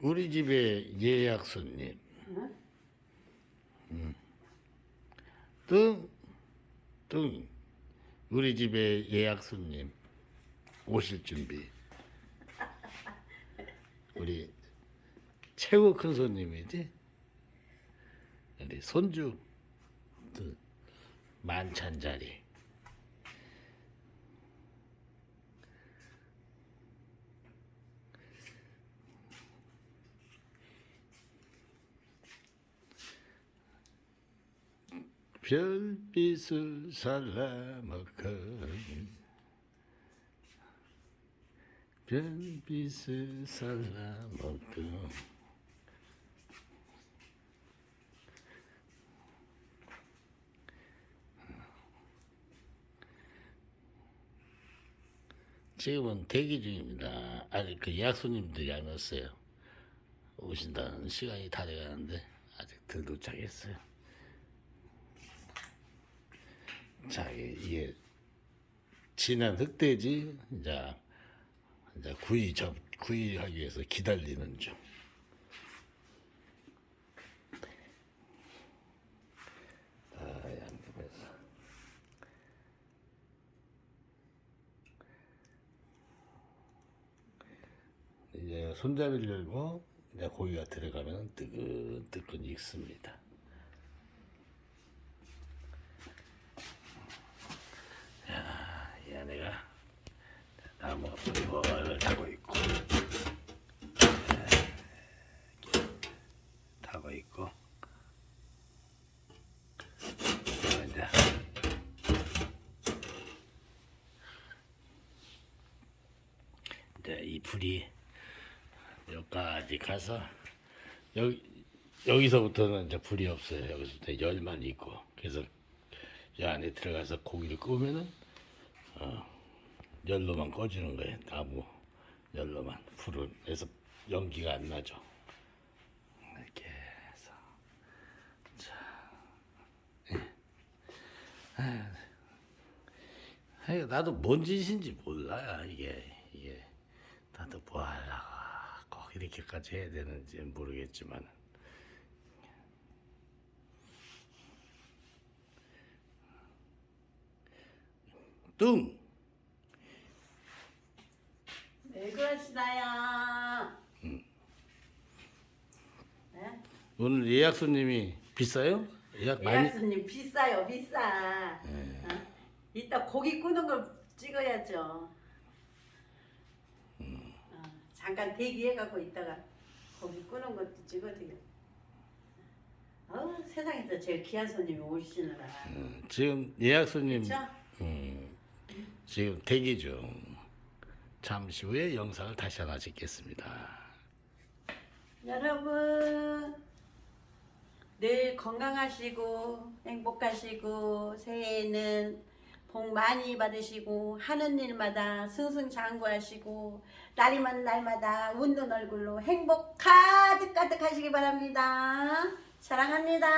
우리 집에 예약 손님. 응? 뚱, 뚱. 우리 집에 예약 손님. 오실 준비. 우리 최고 큰 손님이지? 우리 손주. 또 만찬 자리. 별빛을 살라먹고 별빛을 살라먹고 지금은 대기 중입니다. 아직 그 예약 손님들이 안 왔어요. 오신다는 시간이 다 돼가는데 아직 덜 도착했어요. 자 이게, 진한 흑돼지 이제 이제 구이 접 구이하기 위해서 기다리는 중. 아 이제 손잡이를 열고 이제 고기가 들어가면 뜨끈뜨끈 익습니다. 이 안에가 나무가 뿌리벌 타고 있고 이렇게 타고 있고 그리고 이제 이 불이 여기까지 가서 여기 여기서부터는 이제 불이 없어요. 여기서부터 열만 있고 그래서 이 안에 들어가서 고기를 구우면은 열로만 꺼주는 거예요. 나무 열로만 불을 해서 연기가 안 나죠. 이렇게 해서 자, 예. 아, 나도 뭔 짓인지 몰라요. 이게 이게 나도 뭐 하려고 꼭 이렇게까지 해야 되는지 모르겠지만. 뚱 왜 그러시나요? 네? 오늘 예약 손님이 비싸요? 예약 많이 예약 손님 비싸요 비싸. 네. 어? 이따 고기 구는 걸 찍어야죠. 잠깐 대기해갖고 이따가 고기 구는 것도 찍어드려. 어, 세상에서 제일 귀한 손님이 오시느라. 음, 지금 예약 손님 그렇죠? 음, 지금 대기 중. 잠시 후에 영상을 다시 하나 찍겠습니다. 여러분 늘 건강하시고 행복하시고 새해에는 복 많이 받으시고 하는 일마다 승승장구하시고 날이면 날마다 웃는 얼굴로 행복 가득 가득 하시기 바랍니다. 사랑합니다.